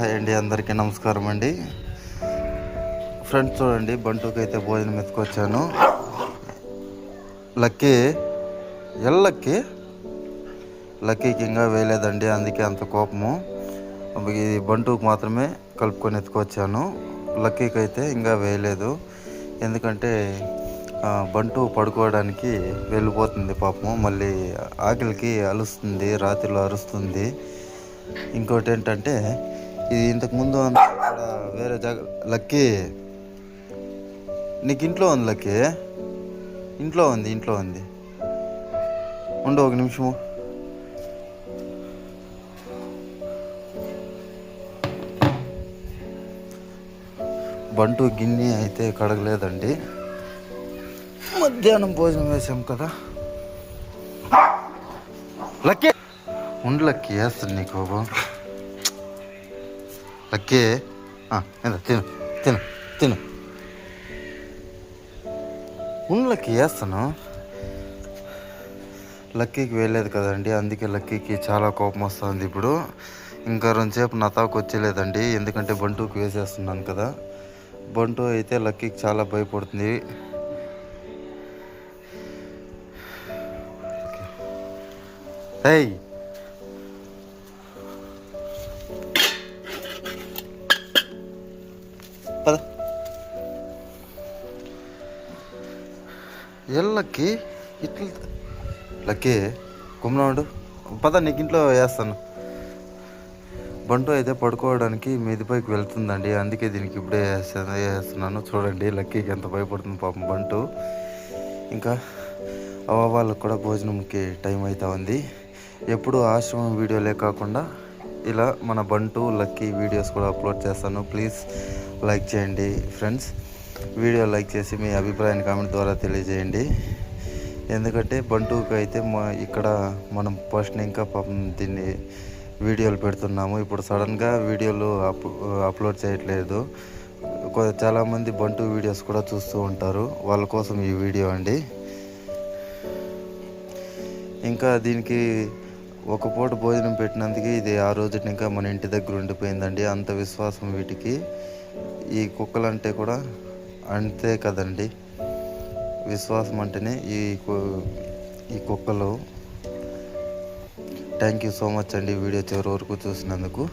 Hi అండి అందరికీ నమస్కారం అండి. ఫ్రెండ్స్ చూడండి బంటుకి అయితే భోజనం ఎత్తుకొచ్చాను. లక్కీ ఎల్లక్కి లక్కీకి ఇంకా వేయలేదండి అందుకే అంత కోపము. ఇది బంటుకు మాత్రమే కలుపుకొని ఎత్తుకొచ్చాను. లక్కీకి అయితే ఇంకా వేయలేదు. ఎందుకంటే బంటు పడుకోవడానికి వెళ్ళిపోతుంది పాపము. మళ్ళీ ఆకలికి అలుస్తుంది రాత్రిలో అరుస్తుంది. ఇంకోటి ఏంటంటే ఇది ఇంతకుముందు ఇక్కడ వేరే జాగ లక్కీ. నీకు ఇంట్లో ఉంది లక్కీ? ఇంట్లో ఉంది ఇంట్లో ఉంది. ఉండు ఒక నిమిషము. బంటు గిన్నె అయితే కడగలేదండి. మధ్యాహ్నం భోజనం వేసాం కదా. లక్కీ! ఉండు లక్కీ వేస్తుంది నీకు బాబు. లక్కీ. ఆ, తిను తిను తిను. ఉండు లక్కీ వేస్తాను లక్కీకి వేయలేదు కదండి అందుకే లక్కీకి చాలా కోపం వస్తుంది ఇప్పుడు. ఇంకా రెండుసేపు నా తాకు వచ్చేలేదండి ఎందుకంటే బంటుకి వేసేస్తున్నాను కదా. బంటు అయితే లక్కీకి చాలా భయపడుతుంది. ఏయ్! పద. ఎల్లకి ఇట్లా లక్కీ కుమ్మనాడు పద నీకు ఇంట్లో వేస్తాను. బంటు అయితే పడుకోవడానికి మీదిపైకి వెళ్తుందండి. అందుకే దీనికి ఇప్పుడే వేస్తున్నాను. చూడండి లక్కీకి ఎంత భయపడుతుంది పాపం బంటు. ఇంకా అవ్వ వాళ్ళకు కూడా భోజనంకి టైం అవుతా ఉంది. ఎప్పుడు ఆశ్రమం వీడియోలే కాకుండా ఇలా మన బంటు లక్కీ వీడియోస్ కూడా అప్లోడ్ చేస్తాను. ప్లీజ్ లైక్ చేయండి ఫ్రెండ్స్. వీడియో లైక్ చేసి మీ అభిప్రాయాన్ని కామెంట్ ద్వారా తెలియజేయండి. ఎందుకంటే బంటుకి అయితే మా ఇక్కడ మనం ఫస్ట్ ఇంకా పాపం దీన్ని వీడియోలు పెడుతున్నాము. ఇప్పుడు సడన్గా వీడియోలు అప్ అప్లోడ్ చేయట్లేదు. చాలామంది బంటు వీడియోస్ కూడా చూస్తూ ఉంటారు. వాళ్ళ కోసం ఈ వీడియో అండి. ఇంకా దీనికి ఒక పూట భోజనం పెట్టినందుకు ఇది ఆ రోజు ఇంకా మన ఇంటి దగ్గర ఉండిపోయిందండి. అంత విశ్వాసం వీటికి. ఈ కుక్కలంటే కూడా అంతే కదండి. విశ్వాసం అంటేనే ఈ కు- ఈ కుక్కలు. థ్యాంక్ యూ సో మచ్ అండి వీడియో చివరి వరకు చూసినందుకు.